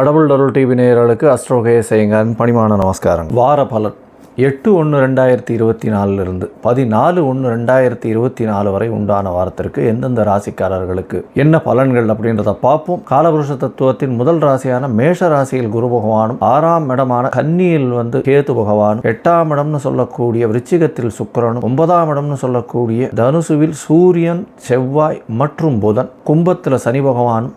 கடவுள் அருள் டிவி நேயர்களுக்கு அஸ்ட்ரோகய செய்யுங்கன் பணிமான நமஸ்காரம். வார பலன். எட்டு ஒன்று ரெண்டாயிரத்தி இருபத்தி நாலுலேருந்து பதினாலு ஒன்று ரெண்டாயிரத்தி இருபத்தி நாலு வரை உண்டான வாரத்திற்கு எந்தெந்த ராசிக்காரர்களுக்கு என்ன பலன்கள் அப்படின்றத பார்ப்போம். காலபுருஷ தத்துவத்தின் முதல் ராசியான மேஷ ராசியில் குரு பகவானும் ஆறாம் இடமான கன்னியில் வந்து கேது பகவானும் எட்டாம் இடம்னு சொல்லக்கூடிய விருச்சிகத்தில் சுக்கரனும் ஒன்பதாம் இடம்னு சொல்லக்கூடிய தனுசுவில் சூரியன் செவ்வாய் மற்றும் புதன் கும்பத்தில் சனி பகவானும்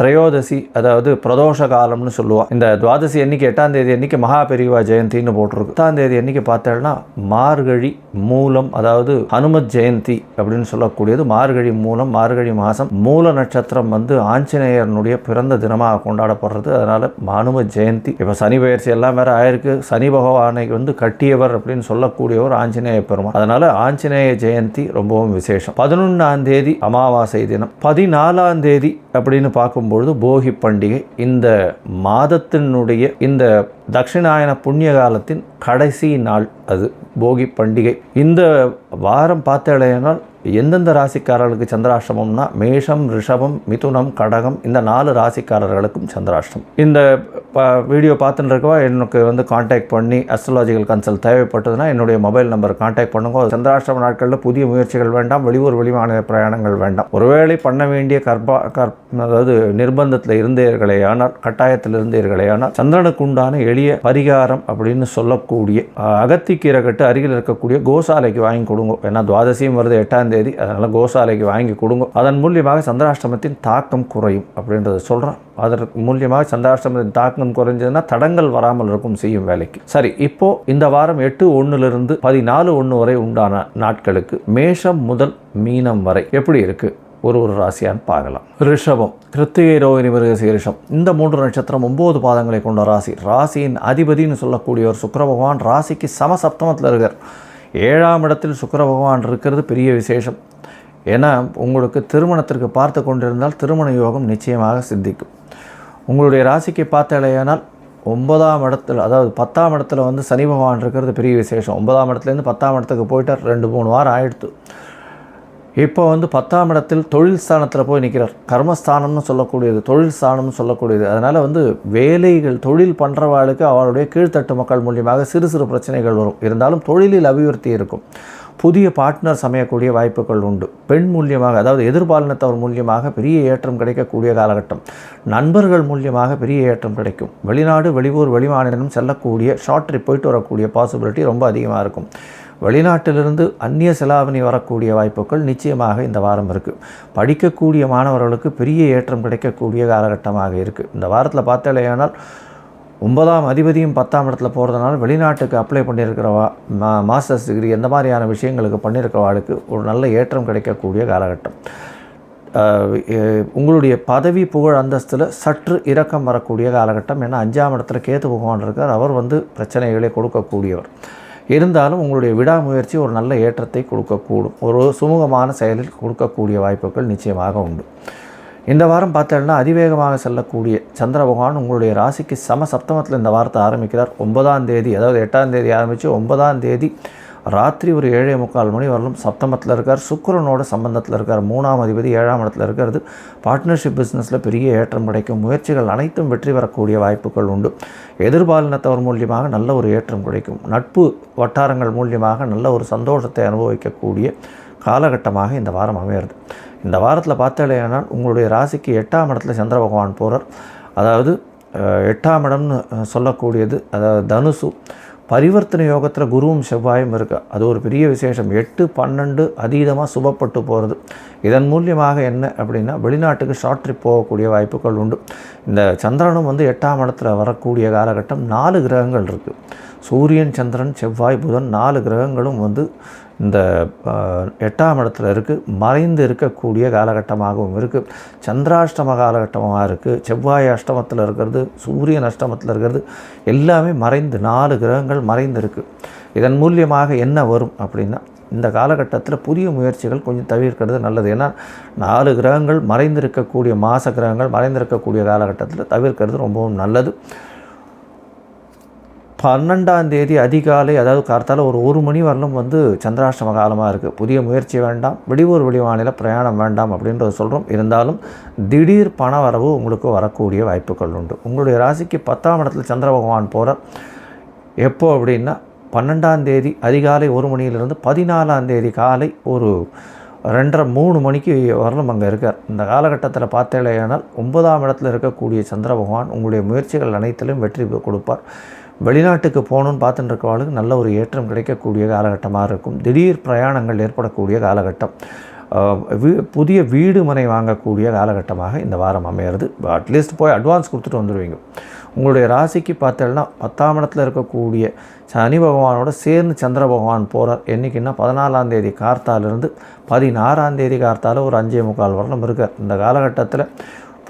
திரையோதசி அதாவது பிரதோஷ காலம்னு சொல்லுவாள் இந்த துவாதசி அன்னைக்கு எட்டாம் தேதி அன்னைக்கு மகா பெரிவா ஜெயந்தின்னு போட்டிருக்கு. எட்டாம் தேதி அன்னைக்கு பார்த்தேன்னா மார்கழி மூலம் அதாவது ஹனுமத் ஜெயந்தி அப்படின்னு சொல்லக்கூடியது. மார்கழி மூலம் மார்கழி மாதம் மூல நட்சத்திரம் வந்து ஆஞ்சநேயரனுடைய பிறந்த தினமாக கொண்டாடப்படுறது. அதனால ஹனும ஜெயந்தி. இப்போ சனி பயிற்சி எல்லாம் வேற ஆயிருக்கு. சனி பகவானை வந்து கட்டியவர் அப்படின்னு சொல்லக்கூடியவர் ஆஞ்சநேய பெருமாள் அதனால ஆஞ்சநேய ஜெயந்தி ரொம்பவும் விசேஷம். பதினொன்றாம் தேதி அமாவாசை தினம். பதினாலாம் தேதி அப்படின்னு பார்க்கும்பொழுது போகி பண்டிகை இந்த மாதத்தினுடைய இந்த தட்சிணாயன புண்ணிய காலத்தின் கடைசி நாள் அது போகி பண்டிகை. இந்த வாரம் பார்த்தேனால் எந்தெந்த ராசிக்காரர்களுக்கு சந்திராஷ்டமம்னா மேஷம் ரிஷபம் மிதுனம் கடகம் இந்த நாலு ராசிக்காரர்களுக்கும் சந்திராஷ்டம். இந்த ப வீடியோ பார்த்துட்டு இருக்கவா எனக்கு வந்து காண்டாக்ட் பண்ணி அஸ்ட்ராலஜிக்கல் கன்சல்ட் தேவைப்பட்டதுன்னா என்னுடைய மொபைல் நம்பர் காண்டாக்ட் பண்ணுங்க. சந்திராஷ்டம நாட்களில் புதிய முயற்சிகள் வேண்டாம் வெளியூர் வெளிமாநில பிரயாணங்கள் வேண்டாம். ஒருவேளை பண்ண வேண்டிய கற்பா கற் அதாவது நிர்பந்தத்தில் இருந்தீர்களேயானால் கட்டாயத்தில் இருந்தீர்களேயானால் சந்திரனுக்கு உண்டான எளிய பரிகாரம் அப்படின்னு சொல்லக்கூடிய அகத்திக்கீரை கட்டு அருகில் இருக்கக்கூடிய கோசாலைக்கு வாங்கி கொடுங்க. ஏன்னா துவாதசியும் வருது எட்டாம் தேதி அதனால் கோசாலைக்கு வாங்கி கொடுங்க. அதன் மூலியமாக சந்திராஷ்டமத்தின் தாக்கம் குறையும் அப்படின்றத சொல்கிறோம் அதற்கு மூலியமாக சந்திராஷ்டமத்தின் தாக்கம் குறைஞ்சதுன்னா தடங்கள் வராமல் இருக்கும் செய்யும் வேலைக்கு. சரி இப்போ இந்த வாரம் எட்டு ஒன்றுலேருந்து பதினாலு ஒன்று வரை உண்டான நாட்களுக்கு மேஷம் முதல் மீனம் வரை எப்படி இருக்குது ஒரு ஒரு ராசியான்னு பார்க்கலாம். ரிஷபம் கிருத்திகை ரோகிணி மிருகசீரிஷம் இந்த மூன்று நட்சத்திரம் ஒம்பது பாதங்களை கொண்ட ராசி. ராசியின் அதிபதினு சொல்லக்கூடியவர் சுக்கர பகவான் ராசிக்கு சமசப்தமத்தில் இருக்கார். ஏழாம் இடத்தில் சுக்கர பகவான் இருக்கிறது பெரிய விசேஷம். ஏன்னா உங்களுக்கு திருமணத்திற்கு பார்த்து கொண்டிருந்தால் திருமண யோகம் நிச்சயமாக சித்திக்கும். உங்களுடைய ராசிக்கு பார்த்தாலேயானால் ஒன்பதாம் இடத்துல அதாவது பத்தாம் இடத்துல வந்து சனி பகவான் இருக்கிறது பெரிய விசேஷம். ஒன்பதாம் இடத்துலேருந்து பத்தாம் இடத்துக்கு போயிட்டார் ரெண்டு மூணு வாரம் ஆயிடுத்து. இப்போ வந்து பத்தாம் இடத்தில் தொழில் ஸ்தானத்தில் போய் நிற்கிறார் கர்மஸ்தானம்னு சொல்லக்கூடியது தொழில் ஸ்தானம்னு சொல்லக்கூடியது. அதனால் வந்து வேலைகள் தொழில் பண்ணுறவாளுக்கு அவருடைய கீழ்த்தட்டு மக்கள் மூலியமாக சிறு சிறு பிரச்சனைகள் வரும். இருந்தாலும் தொழிலில் அபிவிருத்தி இருக்கும். புதிய பார்ட்னர்ஸ் அமையக்கூடிய வாய்ப்புகள் உண்டு. பெண் மூலியமாக அதாவது எதிர்பாலினத்தவர் மூலியமாக பெரிய ஏற்றம் கிடைக்கக்கூடிய காலகட்டம். நண்பர்கள் மூலியமாக பெரிய ஏற்றம் கிடைக்கும். வெளிநாடு வெளியூர் வெளிமாநிலம் செல்லக்கூடிய ஷார்ட் ட்ரிப் போயிட்டு வரக்கூடிய பாசிபிலிட்டி ரொம்ப அதிகமாக இருக்கும். வெளிநாட்டிலிருந்து அந்நிய செலாவணி வரக்கூடிய வாய்ப்புகள் நிச்சயமாக இந்த வாரம் இருக்குது படிக்கக்கூடிய மாணவர்களுக்கு பெரிய ஏற்றம் கிடைக்கக்கூடிய காலகட்டமாக இருக்குது இந்த வாரத்தில் பார்த்தாலேயானால் ஒன்பதாம் அதிபதியும் பத்தாம் இடத்துல போகிறதுனால வெளிநாட்டுக்கு அப்ளை பண்ணியிருக்கிறவா மா மாஸ்டர்ஸ் டிகிரி எந்த மாதிரியான விஷயங்களுக்கு பண்ணியிருக்கிறவாளுக்கு ஒரு நல்ல ஏற்றம் கிடைக்கக்கூடிய காலகட்டம். உங்களுடைய பதவி புகழ் அந்தஸ்தில் சற்று இறக்கம் வரக்கூடிய காலகட்டம். ஏன்னா அஞ்சாம் இடத்துல கேத்து பகவான் இருக்கார். அவர் வந்து பிரச்சனைகளை கொடுக்கக்கூடியவர். இருந்தாலும் உங்களுடைய விடாமுயற்சி ஒரு நல்ல ஏற்றத்தை கொடுக்கக்கூடும். ஒரு சுமூகமான செயலில் கொடுக்கக்கூடிய வாய்ப்புகள் நிச்சயமாக உண்டு. இந்த வாரம் பார்த்தோம்னா அதிவேகமாக செல்லக்கூடிய சந்திர பகவான் உங்களுடைய ராசிக்கு சம சப்தமத்தில் இந்த வாரத்தை ஆரம்பிக்கிறார். ஒன்பதாம் தேதி அதாவது எட்டாம் தேதி ஆரம்பித்து ஒன்பதாம் தேதி ராத்திரி ஒரு ஏழே முக்கால் மணி வரலும் சப்தமத்தில் இருக்கார். சுக்கிரனோட சம்பந்தத்தில் இருக்கார். மூணாம் அதிபதி ஏழாம் இடத்துல இருக்கிறது பார்ட்னர்ஷிப் பிஸ்னஸில் பெரிய ஏற்றம் கிடைக்கும். முயற்சிகள் அனைத்தும் வெற்றி பெறக்கூடிய வாய்ப்புகள் உண்டு. எதிர்பாலினத்தவர் மூலியமாக நல்ல ஒரு ஏற்றம் கிடைக்கும். நட்பு வட்டாரங்கள் மூலியமாக நல்ல ஒரு சந்தோஷத்தை அனுபவிக்கக்கூடிய காலகட்டமாக இந்த வாரம் அமையிறது இந்த வாரத்தில் பார்த்தாலேனால் உங்களுடைய ராசிக்கு எட்டாம் இடத்துல சந்திர பகவான் போகிறார் அதாவது எட்டாம் இடம்னு சொல்லக்கூடியது அதாவது தனுசு. பரிவர்த்தனை யோகத்தில் குருவும் செவ்வாயும் இருக்குது அது ஒரு பெரிய விசேஷம். எட்டு பன்னெண்டு அதீதமாக சுபப்பட்டு போகிறது இதன் மூலியமாக என்ன அப்படின்னா வெளிநாட்டுக்கு ஷார்ட் ட்ரிப் போகக்கூடிய வாய்ப்புகள் உண்டு. இந்த சந்திரனும் வந்து எட்டாம் இடத்துல வரக்கூடிய காலகட்டம் நாலு கிரகங்கள் இருக்குது சூரியன் சந்திரன் செவ்வாய் புதன் நாலு கிரகங்களும் வந்து இந்த எட்டாம் இடத்துல இருக்குது மறைந்து இருக்கக்கூடிய காலகட்டமாகவும் இருக்குது சந்திராஷ்டம காலகட்டமாக இருக்குது செவ்வாய் அஷ்டமத்தில் இருக்கிறது சூரியன் அஷ்டமத்தில் இருக்கிறது. எல்லாமே மறைந்து நாலு கிரகங்கள் மறைந்து இருக்குது இதன் மூலியமாக என்ன வரும் அப்படின்னா இந்த காலகட்டத்தில் புதிய முயற்சிகள் கொஞ்சம் தவிர்க்கிறது நல்லது. ஏன்னா நாலு கிரகங்கள் மறைந்திருக்கக்கூடிய மாச கிரகங்கள் மறைந்திருக்கக்கூடிய காலகட்டத்தில் தவிர்க்கிறது ரொம்பவும் நல்லது. பன்னெண்டாம் தேதி அதிகாலை அதாவது கார்த்தால ஒரு ஒரு மணி வரலும் வந்து சந்திராஷ்டம காலமாக இருக்குது புதிய முயற்சி வேண்டாம் வெளியூர் வெளிமாநில பிரயாணம் வேண்டாம் அப்படின்றத சொல்கிறோம் இருந்தாலும் திடீர் பண வரவு உங்களுக்கு வரக்கூடிய வாய்ப்புகள் உண்டு. உங்களுடைய ராசிக்கு பத்தாம் இடத்துல சந்திர பகவான் போகிறார் எப்போ அப்படின்னா பன்னெண்டாம் தேதி அதிகாலை ஒரு மணியிலிருந்து பதினாலாம் தேதி காலை ஒரு ரெண்டரை மூணு மணிக்கு வரலும் அங்கே இருக்கார். இந்த காலகட்டத்தில் பார்த்தேலையானால் ஒன்பதாம் இடத்துல இருக்கக்கூடிய சந்திர பகவான் உங்களுடைய முயற்சிகள் அனைத்திலும் வெற்றி கொடுப்பார். வெளிநாட்டுக்கு போகணுன்னு பார்த்துட்டு இருக்கவாளுக்கு நல்ல ஒரு ஏற்றம் கிடைக்கக்கூடிய காலகட்டமாக இருக்கும். திடீர் பிரயாணங்கள் ஏற்படக்கூடிய காலகட்டம். வீ- புதிய வீடு மனை வாங்கக்கூடிய காலகட்டமாக இந்த வாரம் அமையிறது. அட்லீஸ்ட் போய் அட்வான்ஸ் கொடுத்துட்டு வந்துடுவீங்க உங்களுடைய ராசிக்கு பார்த்தேன்னா பத்தாம் இடத்துல இருக்கக்கூடிய சனி பகவானோட சேர்ந்து சந்திர பகவான் போகிறார் என்றைக்குன்னா பதினாலாம் தேதி கார்த்தாலிருந்து பதினாறாம் தேதி கார்த்தால ஒரு அஞ்சே முக்கால் வரலும் இருக்கார். இந்த காலகட்டத்தில்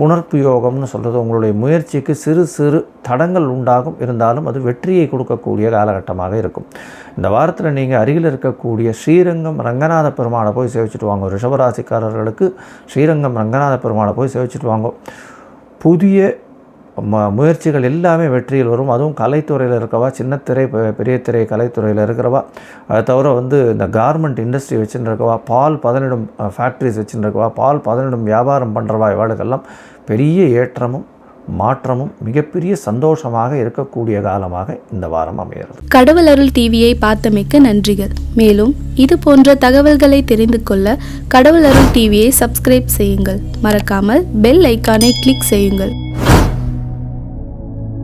புனர்பியோகம்னு சொல்கிறது உங்களுடைய முயற்சிக்கு சிறு சிறு தடங்கள் உண்டாகும். இருந்தாலும் அது வெற்றியை கொடுக்கக்கூடிய காலகட்டமாக இருக்கும். இந்த வாரத்தில் நீங்கள் அருகில் இருக்கக்கூடிய ஸ்ரீரங்கம் ரங்கநாத பெருமாளை போய் சேவிச்சுட்டு வாங்க. ரிஷபராசிக்காரர்களுக்கு ஸ்ரீரங்கம் ரங்கநாத பெருமாளை போய் சேவிச்சுட்டு வாங்க. புதிய முயற்சிகள் எல்லாமே வெற்றியில் வரும். அதுவும் கலைத்துறையில் இருக்கவா சின்னத்திரை பெ- பெரிய திரை கலைத்துறையில் இருக்கிறவா அதை தவிர வந்து இந்த கார்மெண்ட் இண்டஸ்ட்ரி வச்சுன்னு இருக்கவா பால் பதனிடும் ஃபேக்ட்ரிஸ் வச்சுன்னு இருக்கவா பால் பதனிடும் வியாபாரம் பண்ணுறவா இவாளுக்கெல்லாம் பெரிய ஏற்றமும் மாற்றமும் மிகப்பெரிய சந்தோஷமாக இருக்கக்கூடிய காலமாக இந்த வாரம் அமைகிறது. கடவுள் அருள் டிவியை பார்த்தமைக்க நன்றிகள். மேலும் இது போன்ற தகவல்களை தெரிந்து கொள்ள கடவுள் அருள் டிவியை சப்ஸ்கிரைப் செய்யுங்கள். மறக்காமல் பெல் ஐக்கானை கிளிக் செய்யுங்கள்.